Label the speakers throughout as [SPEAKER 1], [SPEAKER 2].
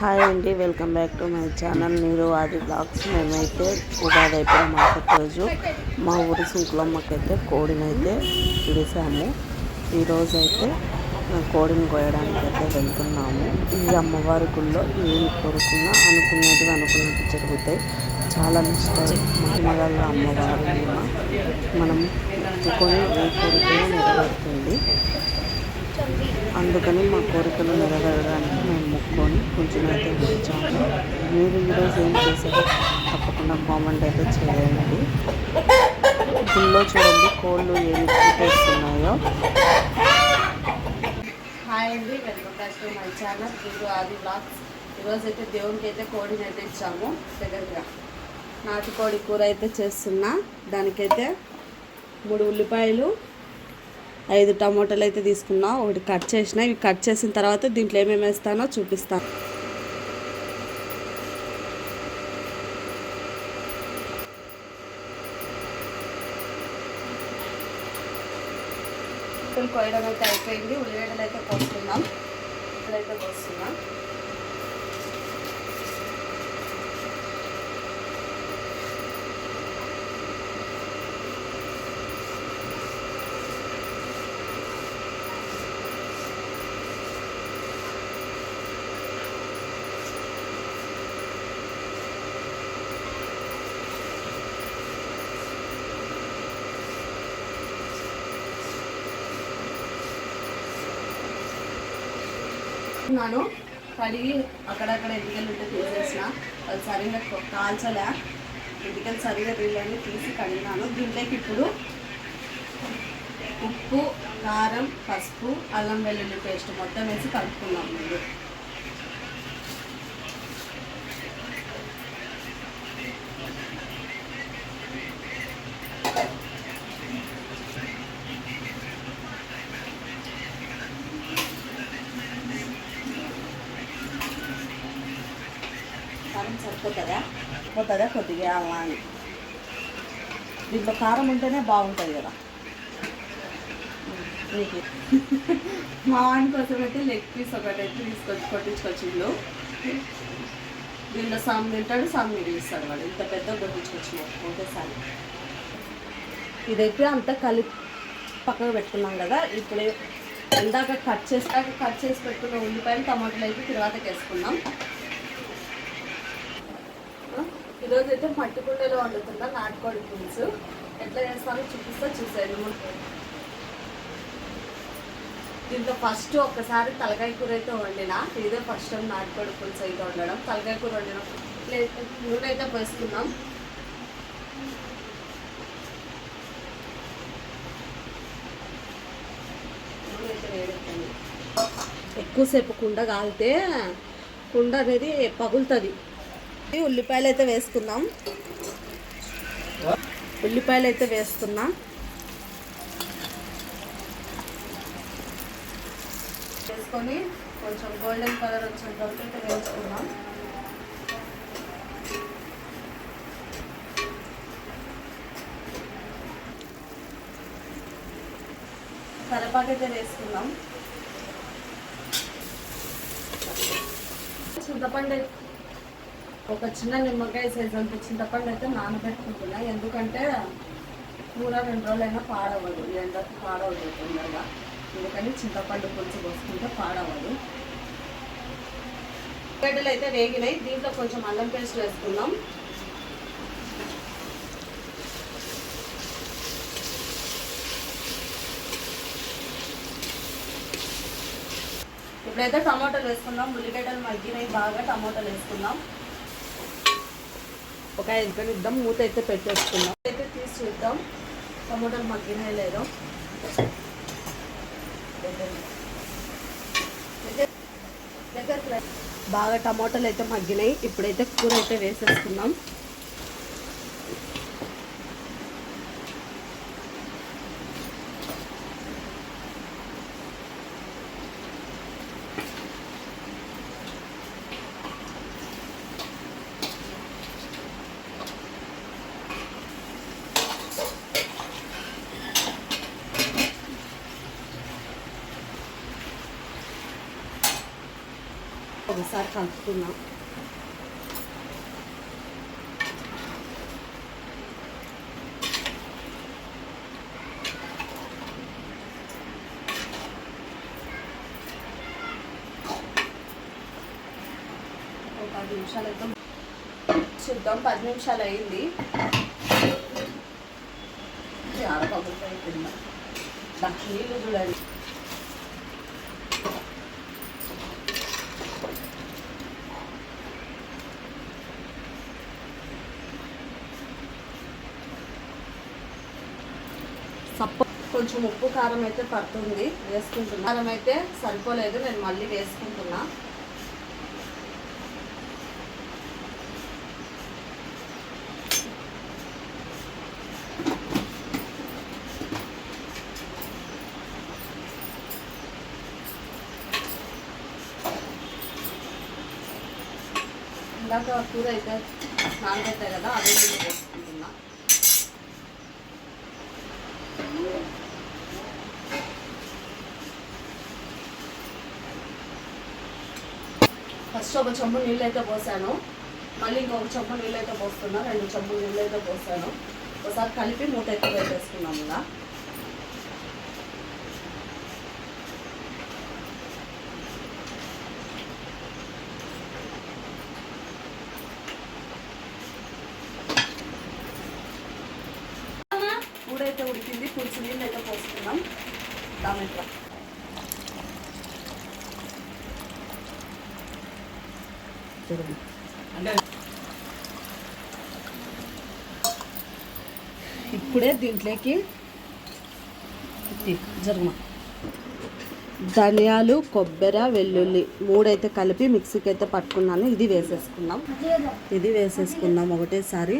[SPEAKER 1] Hi అండి welcome back to my channel. మీరు Aadi blogs మేమైతే ఉగాది అయిపోయిన మరుసటి రోజు మా ఊరి సుంకులమ్మకైతే కోడినైతే పిలిచాము ఈరోజు అయితే కోడిని కోయడానికి అయితే వెళ్తున్నాము. ఈ అమ్మవారి గుళ్ళో ఏం కోరుకున్నా అనుకున్నది అనుకున్నట్టు జరుగుతాయి. చాలా నిష్ట మహిమగల అమ్మవారు మనం ఎత్తుకొని ఏ కోరికైనా నెరవేరుతుంది. అందుకని మా కోరికలు నెరవేరడానికి మేము మొక్కుకొని కొంచెం అయితే వచ్చాము. మీరు ఈరోజు ఏం చేశారో తప్పకుండా కామెంట్ అయితే చేయండి. గుళ్ళో చూడండి కోళ్ళు ఏమి చూపిస్తున్నాయో. హాయ్ అండి welcome back to my channel. మీరు ఆది బ్లాగ్స్. ఈరోజు అయితే దేవునికి అయితే కోడిని అయితే ఇచ్చాము దగ్గరగా. నాటుకోడి కూర అయితే చేస్తున్నా. దానికైతే మూడు ఉల్లిపాయలు ఐదు టమోటాలు అయితే తీసుకున్నా ఒకటి కట్ చేసిన. ఇవి కట్ చేసిన తర్వాత దీంట్లో ఏమేమి వేస్తానో చూపిస్తాను. కోయడం అయితే అయిపోయింది. ఉల్లిగడ్డలు అయితే కోస్తున్నాం అయితే కోస్తున్నాం నాను కడిగి అక్కడక్కడ ఎంటికలు ఉంటే తీసేసిన. అది సరిగ్గా కాల్చలే. ఎంటికలు సరిగ్గా తీయాలని తీసి కడిగినాను. దీంట్లోకి ఇప్పుడు ఉప్పు కారం పసుపు అల్లం వెల్లుల్లి పేస్ట్ మొత్తం వేసి కలుపుకున్నాం ముందు. సరిపోతుందా? సరిపోతుందా కొద్దిగా అలా అని దీంట్లో కారం ఉంటేనే బాగుంటుంది కదా. మీకు మా వాడి కోసం అయితే లెగ్ పీస్ ఒకటి అయితే తీసుకొచ్చి కొట్టించుకొచ్చిండు. దీంట్లో సమ్ తింటాడు సమ్ మిగిలిస్తాడు వాడు. ఇంత పెద్ద కొట్టించుకొచ్చిన ఒకేసారి ఇదైతే అంతా కలిపి పక్కకు పెట్టుకున్నాం కదా. ఇప్పుడు ఇందాక కట్ చేసాక కట్ చేసి పెట్టుకున్న ఉల్లిపాయలు టమాటాలు అయితే తర్వాతకి వేసుకున్నాం ఈరోజు అయితే మట్టి కుండలో వండుతున్నా నాటుకోడి పులుసు. ఎట్లా చేస్తానో చూపిస్తా చూసాను దీంట్లో ఫస్ట్ ఒక్కసారి తలకాయ కూర అయితే వండిన. ఇదే ఫస్ట్ టైం నాటుకోడి పులుసు అయితే వండడం. తలకాయ కూర వండిన నూనె అయితే పోసుకున్నాం అయితే ఎక్కువసేపు కుండ కాలితే కుండ అనేది పగులుతుంది. ఉల్లిపాయలు అయితే వేసుకుందాం. ఉల్లిపాయలు అయితే వేసుకున్నాం వేసుకొని కొంచెం గోల్డెన్ కలర్ వచ్చిన వరకు అయితే వేసుకుందాం. కరపాకు అయితే వేసుకుందాం. చింతపండు అయితే ఒక చిన్న నిమ్మకాయ సైజ్ అంత చింతపండు అయితే నానబెట్టుకుంటున్నా ఎందుకంటే కూర రెండు రోజులైనా పాడవదు. ఎండకు పాడవదు తొందరగా. ఎందుకంటే చింతపండు పులుసు పోసుకుంటే పాడవదు. గడ్డలు అయితే వేగినాయి. దీంట్లో కొంచెం అల్లం పేస్ట్ వేసుకుందాం. ఇప్పుడైతే టమాటాలు వేసుకుందాం. ఉల్లిగడ్డలు మగ్గినాయి. బాగా టమాటాలు వేసుకుందాం. ఒక ఐదు పని ఇద్దాం మూత అయితే పెట్టేసుకుందాం. అయితే తీసి చూద్దాం. టమోటాలు మగ్గినాయి లేదో. బాగా టమాటాలు అయితే మగ్గినాయి. ఇప్పుడైతే కూర అయితే వేసేసుకుందాం. ఒకసారి కలుపుకుందాం. ఒక పది నిమిషాలు అయితే చూద్దాం. పది నిమిషాలు అయింది. ఆరపగులు అయిపోయిందా నీళ్ళు చూడండి. సప్ప కొంచెం ఉప్పు కారం అయితే పడుతుంది. వేసుకుంటున్నా. కారం అయితే సరిపోలేదు నేను మళ్ళీ వేసుకుంటున్నా. ఇందాక కూర అయితే నానబెట్టాయి కదా అదే నీళ్ళు వేసుకుంటున్నా ఫస్ట్ ఒక చెంబు నీళ్ళు అయితే పోసాను. మళ్ళీ ఇంకొక చెంబు నీళ్ళు అయితే పోస్తున్నా. రెండు చెంబు నీళ్ళు అయితే పోసాను. ఒకసారి కలిపి మూత అయితే పెట్టేసుకున్నాము ఇలా. కూడైతే ఉడికింది. పులుసు నీళ్ళు అయితే పోసుకున్నాం దాంట్లో చూడండి ఇప్పుడే దీంట్లోకి జరుగుమా ధనియాలు కొబ్బరి వెల్లుల్లి మూడైతే కలిపి మిక్సీకి అయితే పట్టుకున్నాను. ఇది వేసేసుకున్నాం ఇది వేసేసుకున్నాం ఒకటేసారి.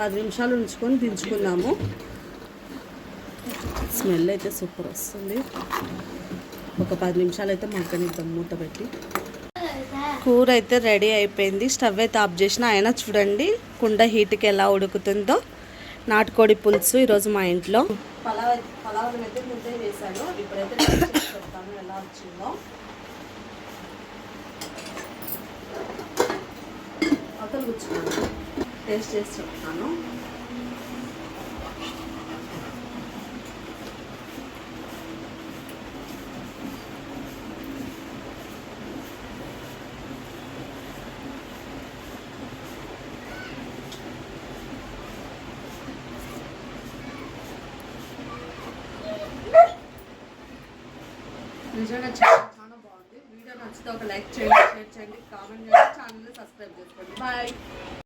[SPEAKER 1] పది నిమిషాలు ఉంచుకొని దించుకున్నాము స్మెల్ అయితే సూపర్ వస్తుంది. ఒక పది నిమిషాలు అయితే మగ్గనిద్దాం మూత పెట్టి. కూర అయితే రెడీ అయిపోయింది. స్టవ్ అయితే ఆఫ్ చేసిన. అయినా చూడండి కుండ హీట్కి ఎలా ఉడుకుతుందో. నాటుకోడి పులుసు ఈరోజు మా ఇంట్లో. పలావ్ పలావ్ అయితే ముద్దే వేసాను ఇప్పుడైతే చెప్తాను ఎలా వచ్చిందో. అవతల కూర్చున్నాను టేస్ట్ చేసి చెప్తాను. నిజంగా చాలా చాలా బాగుంది. వీడియో నచ్చితే ఒక లైక్ చేయండి షేర్ చేయండి కామెంట్ చేయండి ఛానల్ని సబ్స్క్రైబ్ చేసుకోండి. బాయ్.